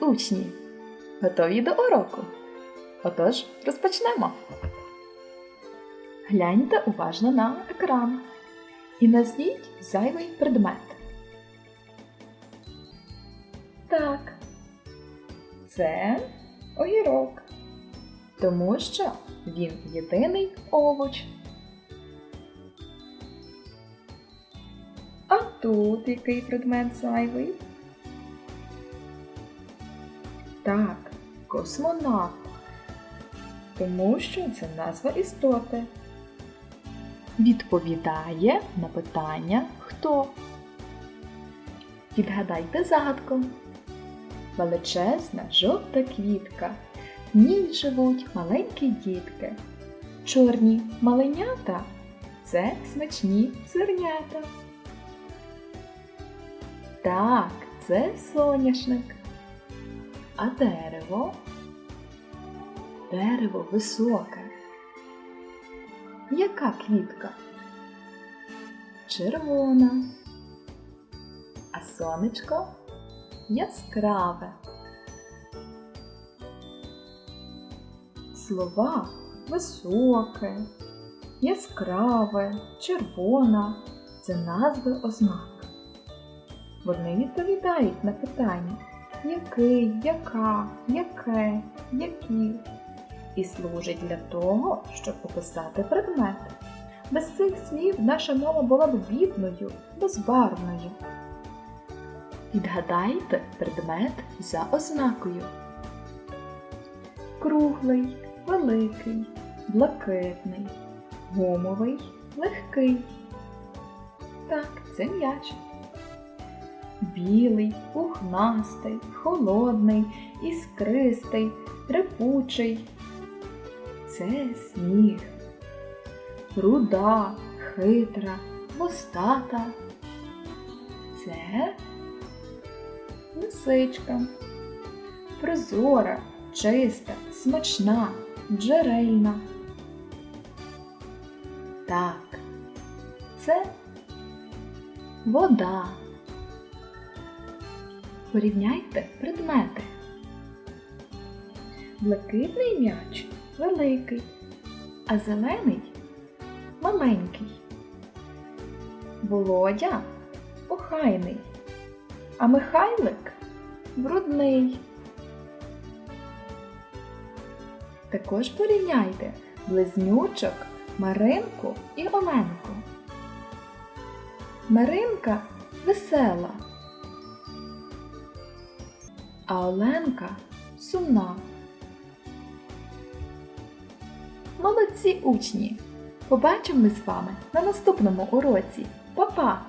учні! Готові до уроку? Отож, розпочнемо. Гляньте уважно на екран і назвіть зайвий предмет. Так, це огірок, тому що він єдиний овоч. А тут який предмет зайвий? Так, космонавт. Тому що це назва істоти. Відповідає на питання хто. Відгадайте загадку. Величезна жовта квітка. В ній живуть маленькі дітки. Чорні маленята це смачні зернята. Так, це соняшник. А дерево? Дерево високе. Яка квітка? Червона. А сонечко яскраве. Слова високе, яскраве, червона це назви ознак. Вони відповідають на питання який, яка, яке, які. І служать для того, щоб описати предмет. Без цих слів наша мова була б бідною, безбарвною. Відгадайте предмет за ознакою. Круглий, великий, блакитний, гумовий, легкий. Так, це м'яч білий, пухнастий, холодний, іскристий, трепучий. Це сніг. Руда, хитра, хвостата. Це лисичка. Прозора, чиста, смачна, джерельна. Так, це вода. Порівняйте предмети. Блакитний м'яч великий, а зелений маленький. Володя охайний, а Михайлик брудний. Також порівняйте близнючок Маринку і Оленку. Маринка весела а Оленка сумна. Молодці учні! Побачимо ми з вами на наступному уроці. Па-па!